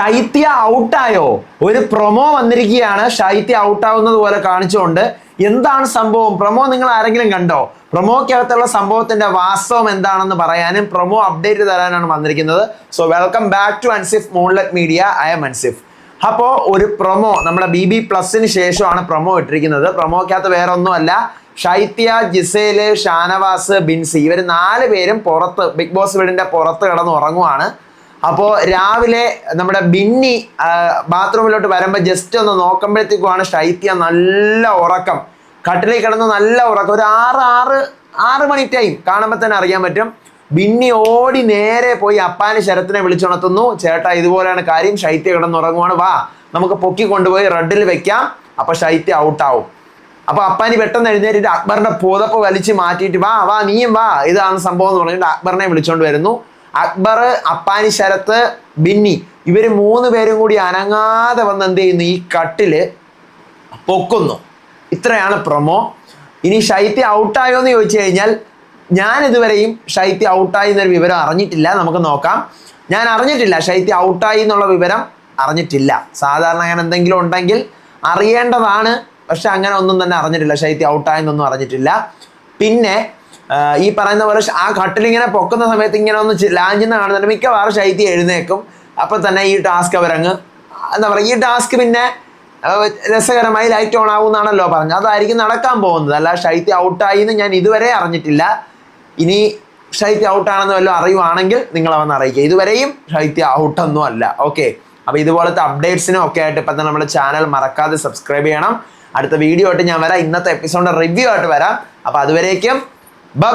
ശൈത്യ ഔട്ടായോ? ഒരു പ്രൊമോ വന്നിരിക്കുകയാണ്. ശൈത്യ ഔട്ടാവുന്നത് പോലെ കാണിച്ചുകൊണ്ട്. എന്താണ് സംഭവം? പ്രൊമോ നിങ്ങൾ ആരെങ്കിലും കണ്ടോ? പ്രൊമോക്കകത്തുള്ള സംഭവത്തിന്റെ വാസ്തവം എന്താണെന്ന് പറയാനും പ്രൊമോ അപ്ഡേറ്റ് തരാനാണ് വന്നിരിക്കുന്നത്. So welcome back to Ansif moonlet media I'm Ansif അപ്പോ ഒരു പ്രൊമോ നമ്മുടെ ബി ബി പ്ലസിന് ശേഷമാണ് പ്രൊമോ ഇട്ടിരിക്കുന്നത്. പ്രൊമോക്കകത്ത് വേറെ ഒന്നുമല്ല ഷൈത്യ ജിസേൽ ഷാനവാസ് ബിൻസി ഇവർ നാല് പേരും പുറത്ത് ബിഗ് ബോസ് വീടിന്റെ പുറത്ത് കിടന്ന് ഉറങ്ങുവാണ് അപ്പോൾ രാവിലെ നമ്മുടെ ബിന്നി ബാത്റൂമിലോട്ട് വരുമ്പോൾ ജസ്റ്റ് ഒന്ന് നോക്കുമ്പോഴത്തേക്കുമാണ് ഷൈത്യ നല്ല ഉറക്കം. കട്ടിലിൽ കിടന്ന് നല്ല ഉറക്കം. ഒരു ആറ് ആറ് ആറ് മണി ടൈം കാണുമ്പോൾ തന്നെ അറിയാൻ പറ്റും. ബിന്നി ഓടി നേരെ പോയി അപ്പാന് ശരത്തിനെ വിളിച്ചുണർത്തുന്നു. ചേട്ടാ ഇതുപോലെയാണ് കാര്യം. ശൈത്യ കിടന്നുറങ്ങുവാണ്. വാ നമുക്ക് പൊക്കി കൊണ്ടുപോയി റെഡിൽ വെക്കാം. അപ്പൊ ശൈത്യ ഔട്ടാവും. അപ്പൊ അപ്പാനി പെട്ടെന്ന് എഴുന്നേറ്റിട്ട് അക്ബറിന്റെ പുതപ്പ് വലിച്ചു മാറ്റിയിട്ട് വാ വാ നീയും വാ. ഇതാണ് സംഭവം എന്ന് പറഞ്ഞിട്ട് അക്ബറിനെ വിളിച്ചോണ്ട് വരുന്നു. അക്ബർ അപ്പാനി ശരത്ത് ബിന്നി ഇവർ മൂന്ന് പേരും കൂടി അനങ്ങാതെ വന്ന് എന്ത് ചെയ്യുന്നു? ഈ കട്ടിൽ പൊക്കുന്നു. ഇത്രയാണ് പ്രൊമോ ഇനി ശൈത്യ ഔട്ടായോ എന്ന് ചോദിച്ചു കഴിഞ്ഞാൽ ഞാൻ ഇതുവരെയും ശൈത്യ ഔട്ടായി എന്നൊരു വിവരം അറിഞ്ഞിട്ടില്ല. നമുക്ക് നോക്കാം. ഞാൻ അറിഞ്ഞിട്ടില്ല. ശൈത്യ ഔട്ടായി എന്നുള്ള വിവരം അറിഞ്ഞിട്ടില്ല. സാധാരണ അങ്ങനെ എന്തെങ്കിലും ഉണ്ടെങ്കിൽ അറിയേണ്ടതാണ്. പക്ഷെ അങ്ങനെ ഒന്നും തന്നെ അറിഞ്ഞിട്ടില്ല. ശൈത്യ ഔട്ടായെന്നൊന്നും അറിഞ്ഞിട്ടില്ല. പിന്നെ ഈ പറയുന്ന പോലെ ആ കട്ടിലിങ്ങനെ പൊക്കുന്ന സമയത്ത് ഇങ്ങനെ ഒന്ന് ലാഞ്ചിന്ന് കാണുന്നുണ്ട്. മിക്കവാറും ശൈത്യം എഴുന്നേക്കും. അപ്പൊ തന്നെ ഈ ടാസ്ക് അവരങ്ങ് എന്താ പറയുക ഈ ടാസ്ക് പിന്നെ രസകരമായി ലൈറ്റ് ഓൺ ആവുമെന്നാണല്ലോ പറഞ്ഞത്. അതായിരിക്കും നടക്കാൻ പോകുന്നത്. അല്ല ശൈത്യ ഔട്ടായി എന്ന് ഞാൻ ഇതുവരെ അറിഞ്ഞിട്ടില്ല. ഇനി ശൈത്യ ഔട്ടാണെന്ന് വല്ലതും അറിയുവാണെങ്കിൽ നിങ്ങൾ അവന്ന് അറിയിക്കുക. ഇതുവരെയും ശൈത്യ ഔട്ടൊന്നും അല്ല. ഓക്കെ അപ്പൊ ഇതുപോലത്തെ അപ്ഡേറ്റ്സിനും ഒക്കെ ആയിട്ട് ഇപ്പം തന്നെ നമ്മുടെ ചാനൽ മറക്കാതെ സബ്സ്ക്രൈബ് ചെയ്യണം. അടുത്ത വീഡിയോ ആയിട്ട് ഞാൻ വരാം. ഇന്നത്തെ എപ്പിസോഡിന്റെ റിവ്യൂ ആയിട്ട് വരാം. അപ്പൊ അതുവരേക്കും ബൈ